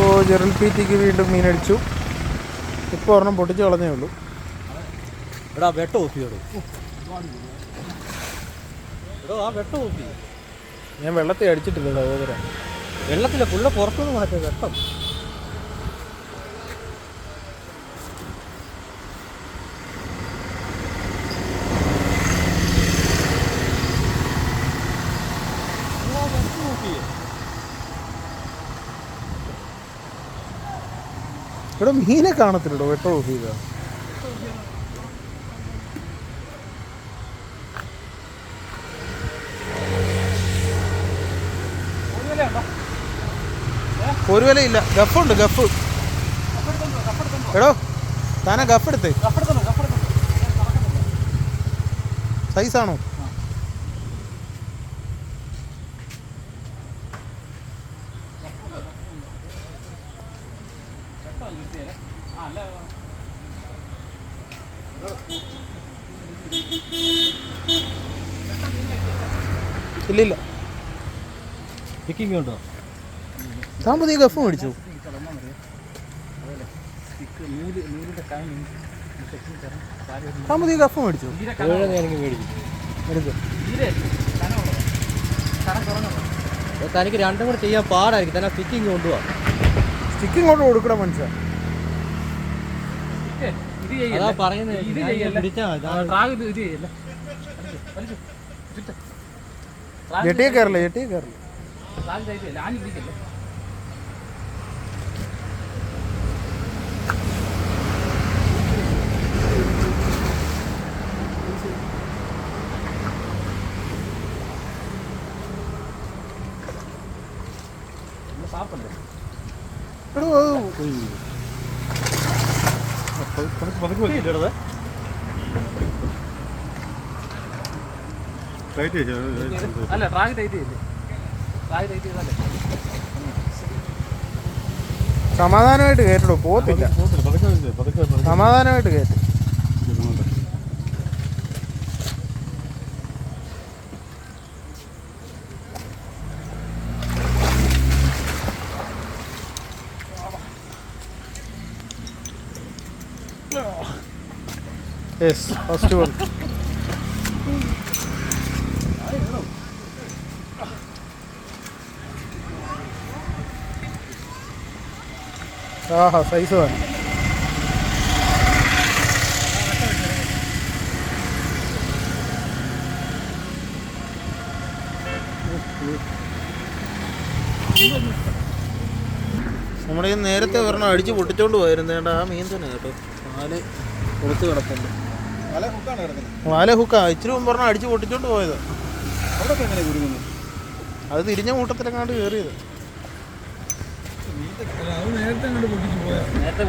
ഓ ജെറൽ P tick വീണ്ടും മീനടിച്ചു. ഇപ്പോൾ ഒരെണ്ണം പൊട്ടിച്ച് കളഞ്ഞേ ഉള്ളൂ. എടാ വെട്ട ഓപ്പി ഞാൻ വെള്ളത്തിൽ അടിച്ചിട്ടില്ല സഹോദരൻ വെള്ളത്തിലെ പുള്ള പുറത്തുനിന്ന് മാറ്റാം വെട്ടം. ഇവിടെ മീനെ കാണത്തില്ലടോ. വെട്ടോ ഓഫ് ചെയ്താ ഒരു വിലയില്ല. ഗഫുണ്ട് ഗഫ്. എടോ താനാ ഗഫ് എടുത്തേ സൈസാണോ? ഇല്ലില്ല. ഉണ്ടോ? താൻ പുതിയ ഗഫ് മേടിച്ചു. താൻ പുതിയ ഗഫ് മേടിച്ചു തനിക്ക് രണ്ടും കൂടെ ചെയ്യാൻ പാടായിരിക്കും. തന്നെ ഫിറ്റിങ് കൊണ്ടുപോവാ സ്റ്റിക്ക് ഇങ്ങോട്ട് കൊടുക്കണം മനുഷ്യ. ജെട്ടിയെ കയറില്ല ജെട്ടിയെ കയറില്ല. അത് അല്ല ട്രാഗ് ടൈറ്റ് ചെയ്യില്ലേ? ട്രാഗ് ടൈറ്റ് ചെയ്താലേ. സമാധാനമായിട്ട് കയറ്റടോ പോത്തില്ല. സമാധാനമായിട്ട് കയറ്റും യെസ് ഫസ്റ്റ് വൺ ആഹാ സൈസ് വേണം നമ്മുടെ നേരത്തെ ഒരെണ്ണം അടിച്ച് പൊട്ടിച്ചോണ്ട് പോയിരുന്നു ആ മീൻ തന്നെ കേട്ടോ. നാല് കൊടുത്ത് കിടപ്പുണ്ട്. വാല ഹുക്കാ ഇച്ചിരി മുമ്പ് പറഞ്ഞാൽ അടിച്ചു പൊട്ടിച്ചോണ്ട് പോയത്. അത് തിരിഞ്ഞ കൂട്ടത്തിലെങ്ങാണ്ട് കയറിയത് നേരത്തെ അങ്ങോട്ട് പൊട്ടിച്ചു പോയാ നേരത്തെ